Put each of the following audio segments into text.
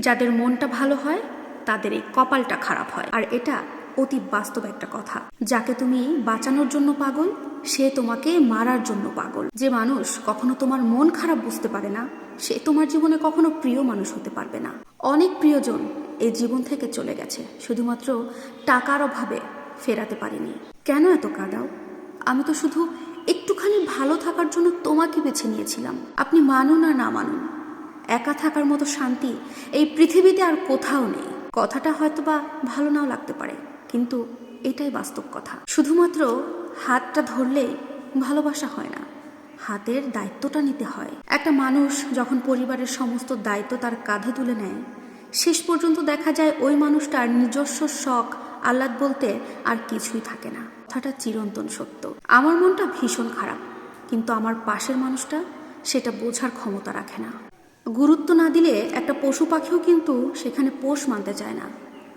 যাদের মনটা ভালো হয়, তাদের এই কপালটা খারাপ হয়। আর এটা অতি বাস্তব একটা কথা। যাকে তুমি বাঁচানোর জন্য পাগল, সে তোমাকে মারার জন্য পাগল। যে মানুষ কখনো তোমার মন খারাপ বুঝতে পারে না, সে তোমার জীবনে কখনো প্রিয় মানুষ হতে পারবে না। অনেক প্রিয়জন এই জীবন থেকে চলে গেছে, শুধুমাত্র টাকার অভাবে ফেরাতে পারিনি। কেন এত কাদাও? আমি তো শুধু একটুখানি ভালো থাকার জন্য তোমাকে বেছে নিয়েছিলাম। আপনি মানুন আর না মানুন। একা থাকার মতো শান্তি এই পৃথিবীতে আর কোথাও নেই। কথাটা হয়তো বা ভালো নাও লাগতে পারে, কিন্তু এটাই বাস্তব কথা। শুধুমাত্র হাতটা ধরলে ভালোবাসা হয় না, হাতের দায়িত্বটা নিতে হয়। একটা মানুষ যখন পরিবারের সমস্ত দায়িত্ব তার কাঁধে তুলে নেয়, শেষ পর্যন্ত দেখা যায় ওই মানুষটার নিজস্ব শখ, আহ্লাদ বলতে আর কিছুই থাকে না। কথাটা চিরন্তন সত্য। আমার মনটা ভীষণ খারাপ, কিন্তু আমার পাশের মানুষটা সেটা বোঝার ক্ষমতা রাখে না। গুরুত্ব না দিলে একটা পশু পাখিও কিন্তু সেখানে পোষ মানতে চায় না।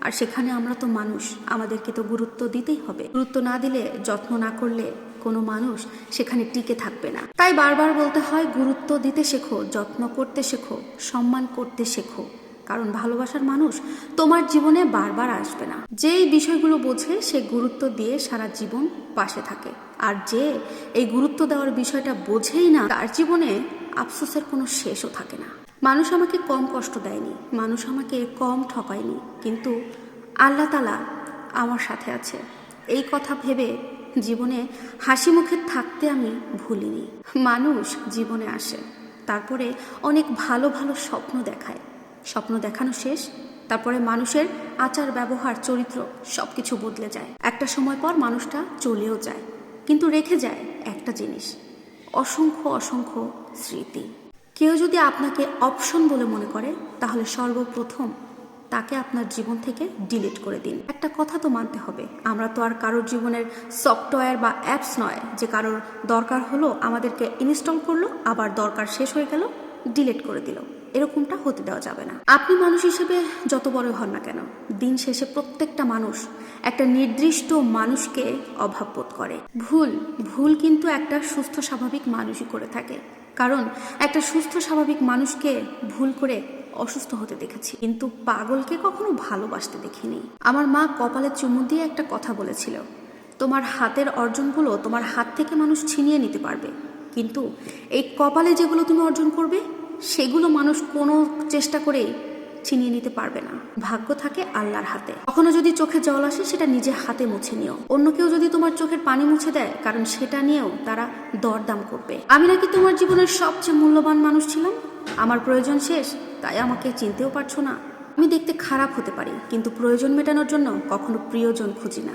আর সেখানে আমরা তো মানুষ, আমাদেরকে তো গুরুত্ব দিতেই হবে। গুরুত্ব না দিলে, যত্ন না করলে কোনো মানুষ সেখানে টিকে থাকবে না। তাই বারবার বলতে হয়, গুরুত্ব দিতে শেখো, যত্ন করতে শেখো, সম্মান করতে শেখো। কারণ ভালোবাসার মানুষ তোমার জীবনে বারবার আসবে না। যেই বিষয়গুলো বোঝে, সে গুরুত্ব দিয়ে সারা জীবন পাশে থাকে। আর যে এই গুরুত্ব দেওয়ার বিষয়টা বোঝেই না, তার জীবনে আফসোসের কোনো শেষও থাকে না। মানুষ আমাকে কম কষ্ট দেয়নি, মানুষ আমাকে কম ঠকায়নি, কিন্তু আল্লাহ তালা আমার সাথে আছে। এই কথা ভেবে জীবনে হাসি মুখে থাকতে আমি ভুলিনি। মানুষ জীবনে আসে, তারপরে অনেক ভালো ভালো স্বপ্ন দেখায়। স্বপ্ন দেখানো শেষ, তারপরে মানুষের আচার, ব্যবহার, চরিত্র সব কিছু বদলে যায়। একটা সময় পর মানুষটা চলেও যায়, কিন্তু রেখে যায় একটা জিনিস, অসংখ্য অসংখ্য স্মৃতি। কেউ যদি আপনাকে অপশন বলে মনে করে, তাহলে সর্বপ্রথম তাকে আপনার জীবন থেকে ডিলিট করে দিন। একটা কথা তো মানতে হবে, আমরা তো আর কারোর জীবনের সফটওয়্যার বা অ্যাপস নয়। যে কারোর দরকার হলো আমাদেরকে ইনস্টল করল, আবার দরকার শেষ হয়ে গেল ডিলিট করে দিল। এরকমটা হতে দেওয়া যাবে না। আপনি মানুষ হিসেবে যত বড় হন না কেন, দিন শেষে প্রত্যেকটা মানুষ একটা নির্দিষ্ট মানুষকে অভাব বোধ করে। ভুল ভুল কিন্তু একটা সুস্থ স্বাভাবিক মানুষই করে থাকে। কারণ একটা সুস্থ স্বাভাবিক মানুষকে ভুল করে অসুস্থ হতে দেখেছি। কিন্তু পাগলকে কখনো ভালোবাসতে দেখিনি। আমার মা কপালে চুমু দিয়ে একটা কথা বলেছিল, তোমার হাতের অর্জনগুলো তোমার হাত থেকে মানুষ ছিনিয়ে নিতে পারবে। কিন্তু এই কপালে যেগুলো তুমি অর্জন করবে সেগুলো মানুষ কোনো চেষ্টা করেই ছিনিয়ে নিতে পারবে না। ভাগ্য থাকে আল্লাহর হাতে। কখনো যদি চোখে জল আসে, সেটা নিজে হাতে মুছে নিও। অন্য কেউ যদি তোমার চোখের পানি মুছে দেয়, কারণ সেটা নিয়েও তারা দরদাম করবে। আমি নাকি তোমার জীবনের সবচেয়ে মূল্যবান মানুষ ছিলাম? আমার প্রয়োজন শেষ, তাই আমাকে চিনতেও পারছ না। আমি দেখতে খারাপ হতে পারি, কিন্তু প্রয়োজন মেটানোর জন্য কখনো প্রিয়জন খুঁজি না।